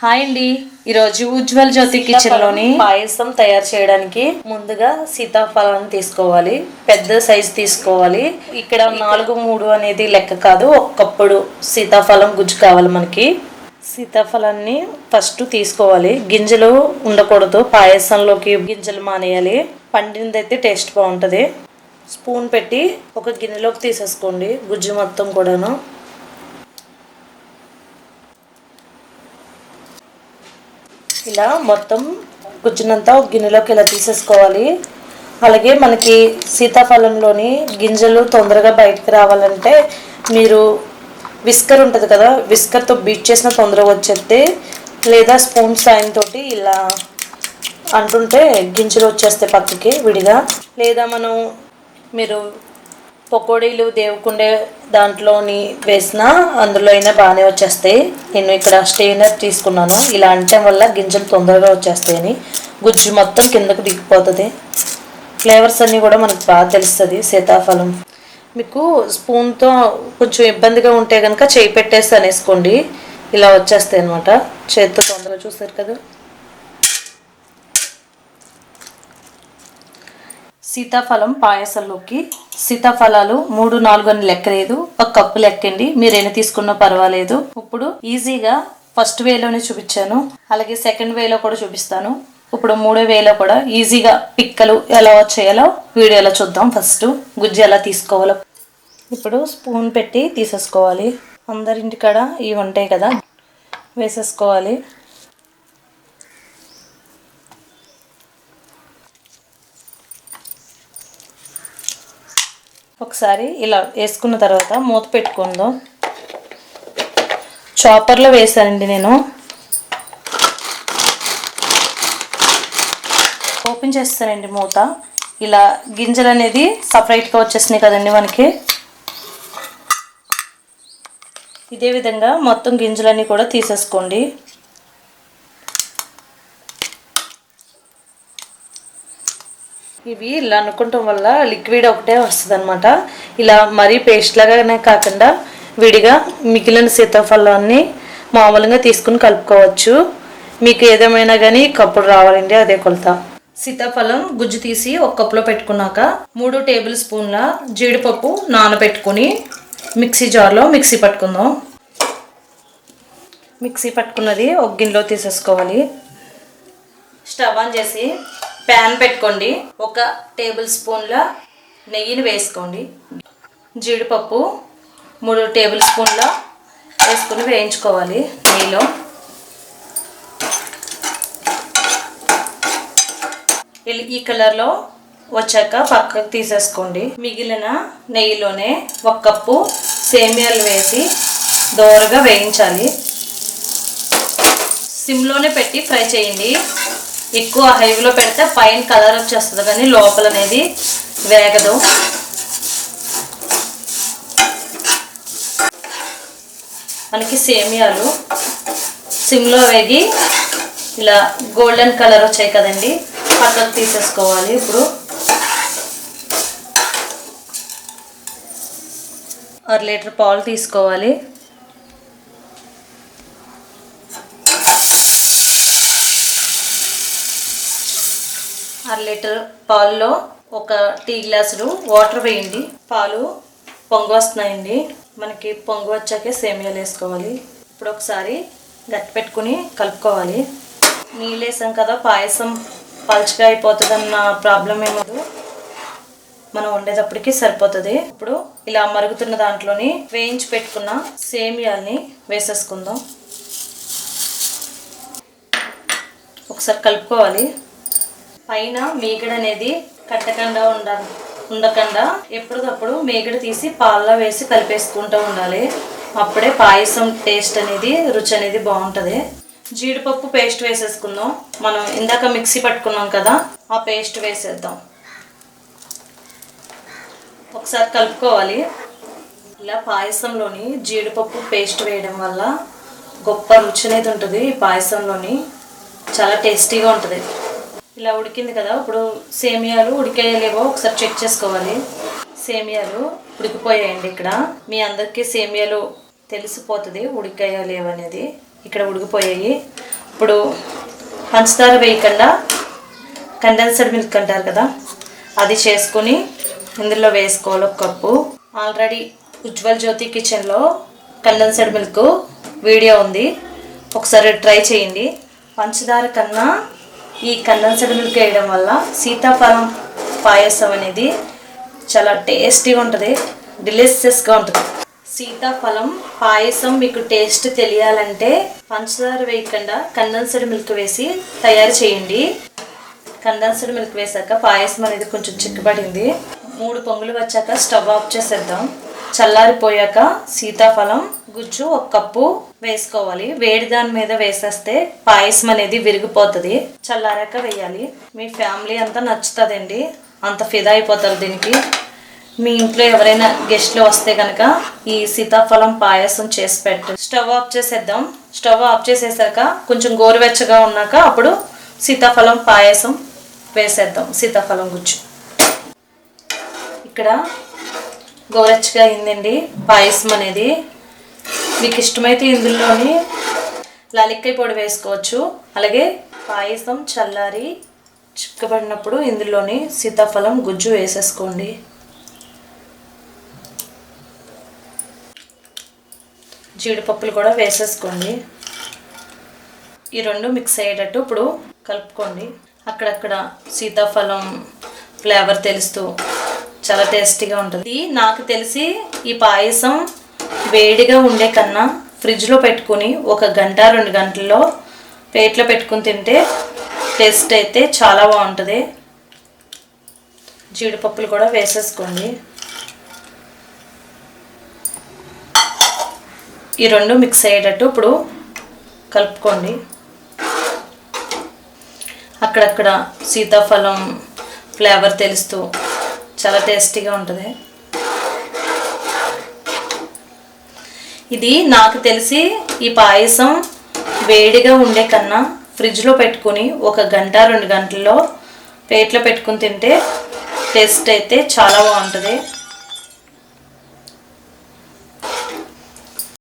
Hi అండి. ఈరోజు ఉజ్వల్ జ్యోతి కిచెన్లోని పాయసం తయారు చేయడానికి ముందుగా సీతాఫలాన్ని తీసుకోవాలి. పెద్ద సైజు తీసుకోవాలి. ఇక్కడ నాలుగు మూడు అనేది లెక్క కాదు. ఒక కప్పుడు సీతాఫలం గుజ్జు కావాలి మనకి. సీతాఫలాన్ని ఫస్ట్ తీసుకోవాలి. గింజలు ఉండకూడదు. పాయసంలోకి గింజలు మానేయాలి. పండినదైతే టేస్ట్ బాగుంటుంది. స్పూన్ పెట్టి ఒక గిన్నెలోకి తీసేసుకోండి. గుజ్జు మొత్తం కూడాను. ఇలా మొత్తం గుజ్జునంతా ఒక గిన్నెలోకి ఇలా తీసేసుకోవాలి. అలాగే మనకి సీతాఫలంలోని గింజలు తొందరగా బయటకు రావాలంటే మీరు విస్కర్ ఉంటుంది కదా విస్కర్తో బీట్ చేసిన తొందరగా వచ్చేస్తే లేదా స్పూన్ సాయంతో ఇలా అంటుంటే గింజలు వచ్చేస్తాయి పక్కకి విడిగా. లేదా మనం మీరు పకోడీలు దేవుకుండే దాంట్లోని వేసిన అందులో అయినా బాగానే వచ్చేస్తాయి. నేను ఇక్కడ స్టెయినర్ తీసుకున్నాను. ఇలా అంటే వల్ల గింజలు తొందరగా వచ్చేస్తాయని. గుజ్జు మొత్తం కిందకు దిగిపోతుంది. ఫ్లేవర్స్ అన్నీ కూడా మనకు బాగా తెలుస్తుంది. సీతాఫలం. మీకు స్పూన్తో కొంచెం ఇబ్బందిగా ఉంటే కనుక చేయి పెట్టేసి అనేసుకోండి. ఇలా వచ్చేస్తాయి అనమాట చేతితో తొందరగా చూస్తారు కదా. సీతాఫలం పాయసంలోకి సీతాఫలాలు మూడు నాలుగు అని లెక్కలేదు ఒక కప్పు లెక్కండి. మీరు ఎన్ని తీసుకున్నా పర్వాలేదు. ఇప్పుడు ఈజీగా ఫస్ట్ వేలోనే చూపించాను. అలాగే సెకండ్ వేలో కూడా చూపిస్తాను. ఇప్పుడు మూడో వేలో కూడా ఈజీగా పిక్కలు ఎలా చేయాలో వీడియోలో చూద్దాం ఫస్ట్. గుజ్జు ఎలా తీసుకోవాలో. ఇప్పుడు స్పూన్ పెట్టి తీసేసుకోవాలి. అందరింటికాడ ఇవి ఉంటాయి కదా వేసేసుకోవాలి. ఒకసారి ఇలా వేసుకున్న తర్వాత మూత పెట్టుకుందాం. చాపర్లో వేసానండి నేను. ఓపెన్ చేస్తానండి మూత. ఇలా గింజలు అనేది సపరేట్గా వచ్చేసినాయి కదండి మనకి. ఇదే విధంగా మొత్తం గింజలన్నీ కూడా తీసేసుకోండి. ఇవి ఇలా అనుకుంటాం వల్ల లిక్విడ్ ఒకటే వస్తుంది అనమాట ఇలా మరీ పేస్ట్ లాగానే కాకుండా విడిగా మిగిలిన సీతాఫలాన్ని మామూలుగా తీసుకుని కలుపుకోవచ్చు. మీకు ఏదేమైనా కానీ కప్పుడు రావాలండి అదే కొలత. సీతాఫలం గుజ్జు తీసి ఒక కప్పులో పెట్టుకున్నాక మూడు టేబుల్ స్పూన్ల జీడిపప్పు నానబెట్టుకుని మిక్సీ జార్లో మిక్సీ పట్టుకుందాం. మిక్సీ పట్టుకున్నది ఒక గిన్నెలో తీసేసుకోవాలి. స్టవ్ ఆన్ చేసి ప్యాన్ పెట్టుకోండి. ఒక టేబుల్ స్పూన్ల నెయ్యిని వేసుకోండి. జీడిపప్పు మూడు టేబుల్ స్పూన్ల వేసుకుని వేయించుకోవాలి నెయ్యిలో. ఈ కలర్లో వచ్చాక పక్కకు తీసేసుకోండి. మిగిలిన నెయ్యిలోనే ఒక కప్పు సేమియాలు వేసి దోరగా వేయించాలి. సిమ్లోనే పెట్టి ఫ్రై చేయండి. ఎక్కువ హైవ్లో పెడితే పైన కలర్ వచ్చేస్తుంది కానీ లోపల అనేది వేగదు. మనకి సేమియాలు సిమ్లో వేగి ఇలా గోల్డెన్ కలర్ వచ్చాయి కదండి పక్కకు తీసేసుకోవాలి ఇప్పుడు. అర లీటర్ పాలు తీసుకోవాలి. అర లీటర్ పాలలో ఒక టీ గ్లాసులు వాటర్ వేయండి. పాలు పొంగు వస్తున్నాయండి. మనకి పొంగు వచ్చాకే సేమియాలు వేసుకోవాలి. ఇప్పుడు ఒకసారి గట్టి పెట్టుకుని కలుపుకోవాలి. నీళ్ళు వేసాం కదా పాయసం పలుచగా అయిపోతుందన్న ప్రాబ్లం ఏమదు మనం వండేటప్పటికి సరిపోతుంది. ఇప్పుడు ఇలా మరుగుతున్న దాంట్లోని వేయించి పెట్టుకున్న సేమియాల్ని వేసేసుకుందాం. ఒకసారి కలుపుకోవాలి. పైన మేగడ అనేది కట్టకుండా ఉండాలి ఉండకుండా ఎప్పటికప్పుడు మేగడ తీసి పాల్లో వేసి కలిపేసుకుంటూ ఉండాలి. అప్పుడే పాయసం టేస్ట్ అనేది రుచి అనేది బాగుంటుంది. జీడిపప్పు పేస్ట్ వేసేసుకుందాం. మనం ఇందాక మిక్సీ పట్టుకున్నాం కదా ఆ పేస్ట్ వేసేద్దాం. ఒకసారి కలుపుకోవాలి. ఇలా పాయసంలోని జీడిపప్పు పేస్ట్ వేయడం వల్ల గొప్ప రుచి అనేది ఉంటుంది. ఈ పాయసంలోని చాలా టేస్టీగా ఉంటుంది. ఇలా ఉడికింది కదా ఇప్పుడు సేమియాలు ఉడికేయలేవో ఒకసారి చెక్ చేసుకోవాలి. సేమియాలు ఉడికిపోయాయండి ఇక్కడ. మీ అందరికీ సేమియాలు తెలిసిపోతుంది ఉడికాయా లేవనేది ఇక్కడ ఉడికిపోయాయి. ఇప్పుడు పంచదార వేయకుండా కండెన్సర్డ్ మిల్క్ అంటారు కదా అది చేసుకొని ఇందులో వేసుకోవాలి ఒక కప్పు. ఆల్రెడీ ఉజ్వల్ జ్యోతి కిచెన్లో కండెన్సర్డ్ మిల్క్ వీడియో ఉంది. ఒకసారి ట్రై చేయండి. పంచదార కన్నా ఈ కండెన్స్డ్ మిల్క్ వేయడం వల్ల సీతాఫలం పాయసం అనేది చాలా టేస్టీగా ఉంటుంది డిలిషియస్గా ఉంటుంది. సీతాఫలం పాయసం మీకు టేస్ట్ తెలియాలంటే పంచదార వేయకుండా కండెన్స్డ్ మిల్క్ వేసి తయారు చేయండి. కండెన్స్డ్ మిల్క్ వేసాక పాయసం అనేది కొంచెం చిక్కబడింది. మూడు పొంగులు వచ్చాక స్టవ్ ఆఫ్ చేసేద్దాం. చల్లారిపోయాక సీతాఫలం గుజ్జు ఒక కప్పు వేసుకోవాలి. వేడి దాని మీద వేసేస్తే పాయసం అనేది విరిగిపోతుంది. చల్లారాక వేయాలి. మీ ఫ్యామిలీ అంతా నచ్చుతుందండి. అంత ఫిదా అయిపోతారు దీనికి. మీ ఇంట్లో ఎవరైనా గెస్ట్లు వస్తే కనుక ఈ సీతాఫలం పాయసం చేసి పెట్టు. స్టవ్ ఆఫ్ చేసేద్దాం. స్టవ్ ఆఫ్ చేసేసాక కొంచెం గోరువెచ్చగా ఉన్నాక అప్పుడు సీతాఫలం పాయసం వేసేద్దాం. సీతాఫలం గుజ్జు. ఇక్కడ గోరచ్చగా అయిందండి. పాయసం అనేది. మీకు ఇష్టమైతే ఇందులోని లలిక్కాయ పొడి వేసుకోవచ్చు. అలాగే పాయసం చల్లారి చిక్కబడినప్పుడు ఇందులోని సీతాఫలం గుజ్జు వేసేసుకోండి. జీడిపప్పులు కూడా వేసేసుకోండి. ఈ రెండు మిక్స్ అయ్యేటట్టు ఇప్పుడు కలుపుకోండి. అక్కడక్కడ సీతాఫలం ఫ్లేవర్ తెలుస్తూ చాలా టేస్టీగా ఉంటుంది. నాకు తెలిసి ఈ పాయసం వేడిగా ఉండే కన్నా ఫ్రిడ్జ్లో పెట్టుకుని ఒక గంట రెండు గంటల్లో ప్లేట్లో పెట్టుకుని తింటే టేస్ట్ అయితే చాలా బాగుంటుంది. జీడిపప్పులు కూడా వేసేసుకోండి. ఈ రెండు మిక్స్ అయ్యేటట్టు ఇప్పుడు కలుపుకోండి. అక్కడక్కడ సీతాఫలం ఫ్లేవర్ తెలుస్తూ చాలా టేస్టీగా ఉంటుంది. ఇది నాకు తెలిసి ఈ పాయసం వేడిగా ఉండే కన్నా ఫ్రిడ్జ్లో పెట్టుకుని ఒక గంట రెండు గంటల్లో ప్లేట్లో పెట్టుకుని తింటే టేస్ట్ అయితే చాలా బాగుంటుంది.